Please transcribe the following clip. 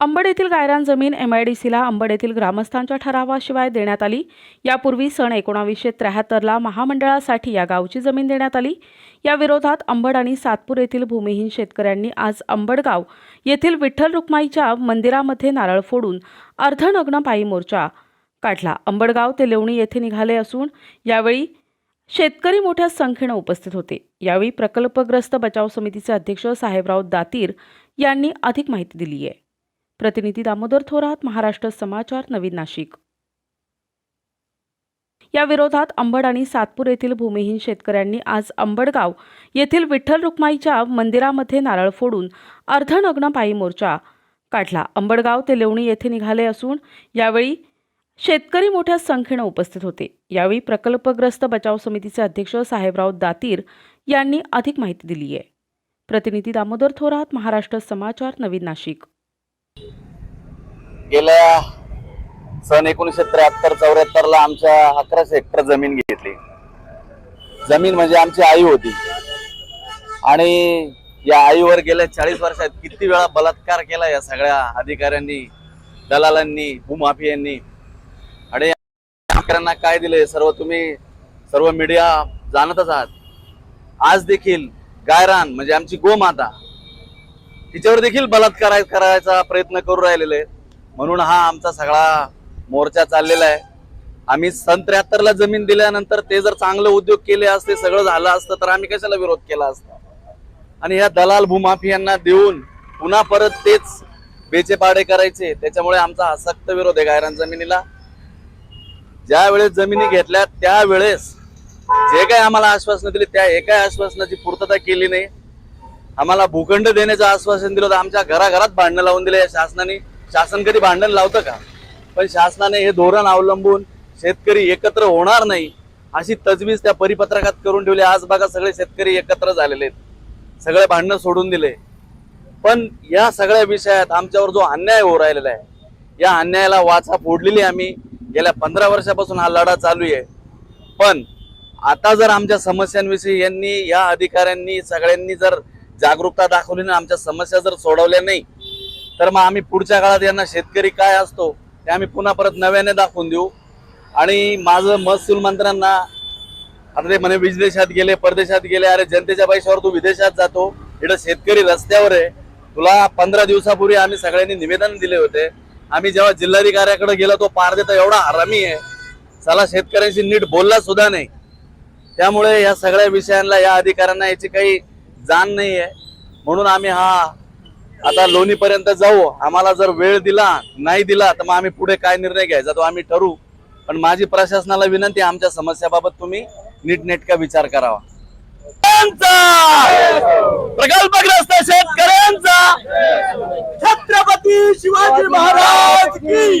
अंबड येथील गायरान जमीन एमआयडीसीला अंबड येथील ग्रामस्थांच्या ठरावाशिवाय देण्यात आली. यापूर्वी सन एकोणावीसशे त्र्याहत्तरला महामंडळासाठी या गावची जमीन देण्यात आली. या विरोधात अंबड आणि सातपूर येथील भूमिहीन शेतकऱ्यांनी आज अंबडगाव येथील विठ्ठल रुक्माईच्या मंदिरामध्ये नारळ फोडून अर्धनग्न पायी मोर्चा काढला. अंबडगाव ते लेवणी येथे निघाले असून यावेळी शेतकरी मोठ्या संख्येनं उपस्थित होते. यावेळी प्रकल्पग्रस्त बचाव समितीचे अध्यक्ष साहेबराव दातीर यांनी अधिक माहिती दिली आहे. प्रतिनिधी दामोदर थोरात महाराष्ट्र समाचार नवीन नाशिक. या विरोधात अंबड आणि सातपूर येथील भूमिहीन शेतकऱ्यांनी आज अंबडगाव येथील विठ्ठल रुक्माईच्या मंदिरामध्ये नारळ फोडून अर्धनग्न पायी मोर्चा काढला. अंबडगाव ते लेवणी येथे निघाले असून यावेळी शेतकरी मोठ्या संख्येनं उपस्थित होते. यावेळी प्रकल्पग्रस्त बचाव समितीचे अध्यक्ष साहेबराव दातीर यांनी अधिक माहिती दिली आहे प्रतिनिधी दामोदर थोरात महाराष्ट्र समाचार नवीन नाशिक. गेल्या सन एकोणीसशे त्र्याहत्तर चौऱ्याहत्तर ला आमच्या अकराशे हेक्टर जमीन घेतली. जमीन म्हणजे आमची आई होती. आणि या आईवर गेल्या चाळीस वर्षात किती वेळा बलात्कार केला या सगळ्या अधिकाऱ्यांनी दलालांनी भूमाफियांनी? आणि शेतकऱ्यांना काय दिले सर्व तुम्ही सर्व मीडिया जाणतच आहात. आज देखील गायरान म्हणजे आमची गोमाता तिच्यावर देखील बलात्कार करायचा प्रयत्न करू राहिलेले आहेत. म्हणून हा आमचा सगळा मोर्चा चाललेला आहे. आम्ही सन त्र्याहत्तरला जमीन दिल्यानंतर ते जर चांगलं उद्योग केले असते सगळं झालं असतं तर आम्ही कशाला विरोध केला असता? आणि या दलाल भूमाफियांना देऊन पुन्हा परत तेच बेचेपाडे करायचे त्याच्यामुळे आमचा हा सक्त विरोध आहे गायरान जमिनीला. ज्या वेळेस जमिनी घेतल्या त्यावेळेस जे काही आम्हाला आश्वासनं दिली त्या एका आश्वासनाची पूर्तता केली नाही. आम्हाला भूखंड देण्याचं आश्वासन दिलं होतं आमच्या घराघरात भांडणं लावून दिले या शासनाने. शासन कधी भांडण लावतं का? पण शासनाने हे धोरण अवलंबून शेतकरी एकत्र होणार नाही अशी तजवीज त्या परिपत्रकात करून ठेवली. आज बघा सगळे शेतकरी एकत्र झालेले आहेत. सगळे भांडणं सोडून दिले. पण या सगळ्या विषयात आमच्यावर जो अन्याय होऊ राहिलेला आहे या अन्यायाला वाचा फोडलेली आम्ही. गेल्या पंधरा वर्षापासून हा लढा चालू आहे. पण आता जर आमच्या समस्यांविषयी यांनी या अधिकाऱ्यांनी सगळ्यांनी जर जागरूकता दाखवली ना आमच्या समस्या जर सोडवल्या नाही तर मग आम्ही पुढच्या काळात यांना शेतकरी काय असतो ते आम्ही पुन्हा परत नव्याने दाखवून देऊ. आणि माझं महसूल मंत्र्यांना आता ते म्हणे विदेशात गेले परदेशात गेले अरे जनतेच्या पैशावर तू विदेशात जातो इकडं शेतकरी रस्त्यावर आहे. तुला पंधरा दिवसापूर्वी आम्ही सगळ्यांनी निवेदन दिले होते. आम्ही जेव्हा जिल्हाधिकाऱ्याकडे गेलो तो पार देता एवढा हरामी आहे. चला शेतकऱ्यांशी नीट बोलला सुद्धा नाही. त्यामुळे या सगळ्या विषयांना या अधिकाऱ्यांना याची काही जाण नाही आहे म्हणून आम्ही हा आता लोणी पर्यंत जाऊ. आम्हाला जर वेळ दिला नाही दिला तर मग आम्ही पुढे काय निर्णय घ्यायचा तो आम्ही ठरवू. पण माझी प्रशासनाला विनंती आमच्या समस्याबाबत तुम्ही नीटनेटका विचार करावा. प्रकल्पग्रस्त शेतकऱ्यांचा! छत्रपती शिवाजी महाराज की